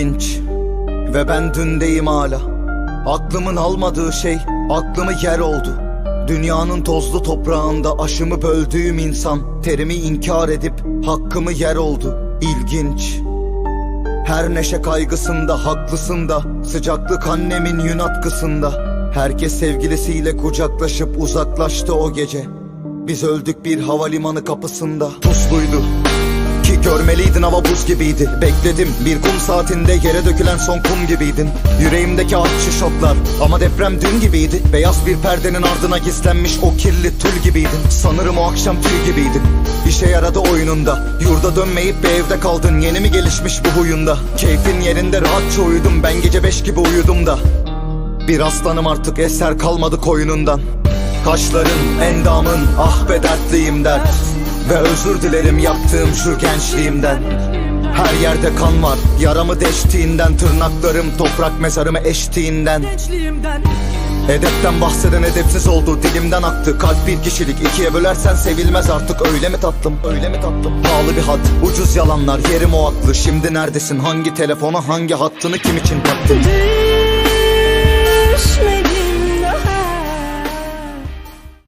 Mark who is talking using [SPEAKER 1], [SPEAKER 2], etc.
[SPEAKER 1] ilginç Ve ben dündeyim hala. Aklımın almadığı şey aklımı yer oldu. Dünyanın tozlu toprağında aşımı böldüğüm insan Terimi inkar edip hakkımı yer oldu. İlginç. Her neşe kaygısında haklısında Sıcaklık annemin yün atkısında. Herkes sevgilisiyle kucaklaşıp uzaklaştı o gece. Biz öldük bir havalimanı kapısında. Pusluydu ki görmeliydin hava buz gibiydi. Bekledim bir kum saatinde yere dökülen son kum gibiydin. Yüreğimdeki artçı şoklar ama deprem dün gibiydi. Beyaz bir perdenin ardına gizlenmiş o kirli tül gibiydin. Sanırım o akşam tüy gibiydin. İşe yaradı oyununda Yurda dönmeyip bir evde kaldın. Yeni mi gelişmiş bu huyunda? Keyfin yerinde rahatça uyudum. Ben gece beş gibi uyudum da. Bir aslanım artık eser kalmadı koyunundan. Kaşların, endamın, ah be dertliyim dert Ve özür dilerim yaptığım şu gençliğimden. Her yerde kan var, yaramı deştiğinden Tırnaklarım toprak mezarımı eştiğinden.
[SPEAKER 2] Gençliğimden.
[SPEAKER 1] Edepten bahseden edepsiz oldu dilimden aktı. Kalp bir kişilik ikiye bölersen sevilmez artık. Öyle mi tatlım öyle mi tatlım? Pahalı bir hat ucuz yalanlar yerim o aklı. Şimdi neredesin? Hangi telefona hangi hattını kim için taktın